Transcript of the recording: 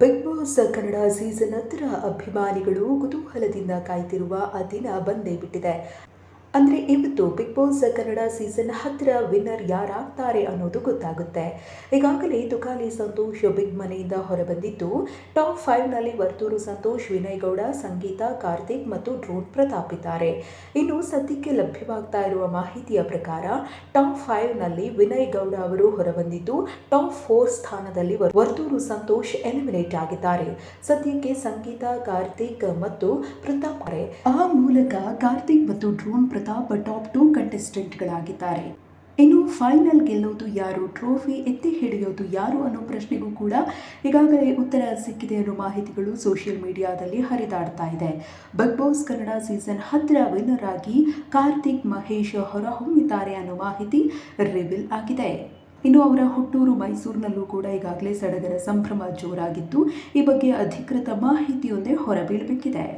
Big boss Kannada season ಹತ್ತರ ಅಭಿಮಾನಿಗಳು ಕುತೂಹಲದಿಂದ ಕಾಯ್ತಿರುವ ಆ ದಿನ ಬಂದೇ ಬಿಟ್ಟಿದೆ. ಅಂದರೆ ಇವತ್ತು ಬಿಗ್ ಬಾಸ್ ಕನ್ನಡ ಸೀಸನ್ ಹತ್ತಿರ ವಿನ್ನರ್ ಯಾರಾಗ್ತಾರೆ ಅನ್ನೋದು ಗೊತ್ತಾಗುತ್ತೆ. ಈಗಾಗಲೇ ತುಕಾಲಿ ಸಂತೋಷ್ ಬಿಗ್ ಮನೆಯಿಂದ ಹೊರಬಂದಿದ್ದು ಟಾಪ್ ಫೈವ್ನಲ್ಲಿ ವರ್ತೂರು ಸಂತೋಷ್ ವಿನಯ್ ಗೌಡ ಸಂಗೀತ, ಕಾರ್ತಿಕ್ ಮತ್ತು ಡ್ರೋನ್ ಪ್ರತಾಪ್ ಇದ್ದಾರೆ ಇನ್ನು ಸದ್ಯಕ್ಕೆ ಲಭ್ಯವಾಗ್ತಾ ಇರುವ ಮಾಹಿತಿಯ ಪ್ರಕಾರ ಟಾಪ್ ಫೈವ್ನಲ್ಲಿ ವಿನಯ್ ಗೌಡ ಅವರು ಹೊರಬಂದಿದ್ದು ಟಾಪ್ ಫೋರ್ ಸ್ಥಾನದಲ್ಲಿ ವರ್ತೂರು ಸಂತೋಷ್ ಎಲಿಮಿನೇಟ್ ಆಗಿದ್ದಾರೆ. ಸದ್ಯಕ್ಕೆ ಸಂಗೀತ, ಕಾರ್ತಿಕ್ ಮತ್ತು ಪ್ರತಾಪ್ ಆ ಮೂಲಕ ಕಾರ್ತಿಕ್ ಮತ್ತು ಡ್ರೋನ್ ಪ್ರತಾಪ್ ಟಾಪ್ ಟೂ ಕಂಟೆಸ್ಟೆಂಟ್ಗಳಾಗಿದ್ದಾರೆ ಇನ್ನು ಫೈನಲ್ ಗೆಲ್ಲೋದು ಯಾರು ಟ್ರೋಫಿ ಎತ್ತಿ ಹಿಡಿಯೋದು ಯಾರು ಅನ್ನೋ ಪ್ರಶ್ನೆಗೂ ಕೂಡ ಈಗಾಗಲೇ ಉತ್ತರ ಸಿಕ್ಕಿದೆ ಅನ್ನೋ ಮಾಹಿತಿಗಳು ಸೋಷಿಯಲ್ ಮೀಡಿಯಾದಲ್ಲಿ ಹರಿದಾಡ್ತಾ ಇದೆ. ಬಿಗ್ ಬಾಸ್ ಕನ್ನಡ ಸೀಸನ್ ಹತ್ತರ ವಿನ್ನರ್ ಆಗಿ ಕಾರ್ತಿಕ್ ಮಹೇಶ್ ಹೊರಹೊಮ್ಮಿದ್ದಾರೆ ಅನ್ನೋ ಮಾಹಿತಿ ರಿವೀಲ್ ಆಗಿದೆ. ಇನ್ನು ಅವರ ಹುಟ್ಟೂರು ಮೈಸೂರಿನಲ್ಲೂ ಕೂಡ ಈಗಾಗಲೇ ಸಡಗರ ಸಂಭ್ರಮ ಜೋರಾಗಿದ್ದು ಈ ಬಗ್ಗೆ ಅಧಿಕೃತ ಮಾಹಿತಿಯೊಂದೇ ಹೊರಬೀಳಬೇಕಿದೆ.